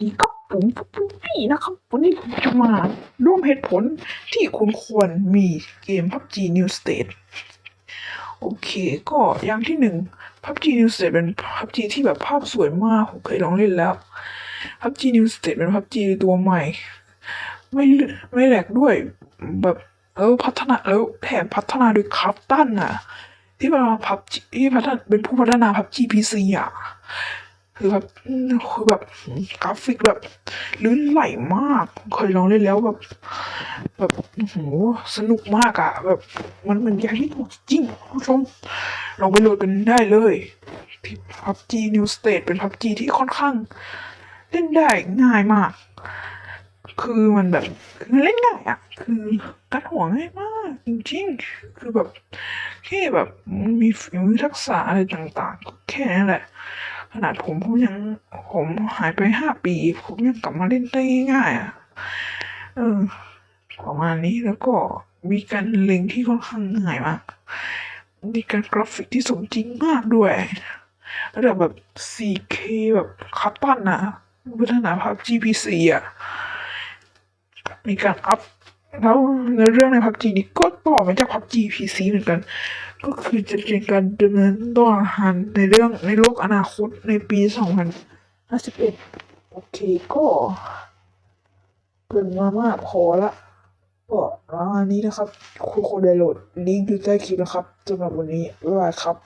ดีครับผมปุ๊บปี้นะครับ วันนี้ผมจะมาร่วมเหตุผลที่คุณควรมีเกม PUBG New State โอเค ก็อย่างที่หนึ่ง PUBG New State เป็น PUBG ที่แบบภาพสวยมาก ผมเคยลองเล่นแล้ว PUBG New State เป็น PUBG ตัวใหม่ ไม่ไม่แหลกด้วยแบบแล้วพัฒนาแล้วแถมพัฒนาโดยคราฟตันอะ ที่มาพับที่พัฒนาเป็นผู้พัฒนาพับ GPC อะ คือแบบคือแบบกราฟิกแบบลื่นไหลมาก เคยลองเล่นแล้วแบบ แบบโอ้โหสนุกมากอะแบบ มันเหมือนยาที่ถูกจริงคุณผู้ชมลองไปโหลดกันได้เลยที่พับ G New State เป็นพับ G ที่ค่อนข้างเล่นได้ง่ายมาก คือมันแบบคือเล่นง่ายอะคือการหัวง่ายมาก จริงๆ คือแบบแค่แบบมีฝีมือทักษะอะไรต่างๆ แค่นั้นแหละ ขนาดผมผมยังผมหายไปห้าปี ผมยังกลับมาเล่นได้ง่ายอะเออประมาณนี้แล้วก็มีการเล็งที่ค่อนข้างง่ายมากมีการกราฟิกที่สมจริงมากด้วยระดับแบบ 4K แบบคัตตันนะพัฒนาภาพ GPC อะ มีการอัพ แล้วในเรื่องในพับจีนี้ก็ต่อมาจากพับจีพีซีเหมือนกัน ก็คือจะเป็นการดำเนินต่อหันในเรื่องในโลกอนาคตในปีสองพันห้าสิบเอ็ดโอเคก็เกินมามากพอละก็ประมาณนี้นะครับคุณคนได้โหลดลิงก์อยู่ใต้คลิปนะครับสำหรับวันนี้บ๊ายบายครับ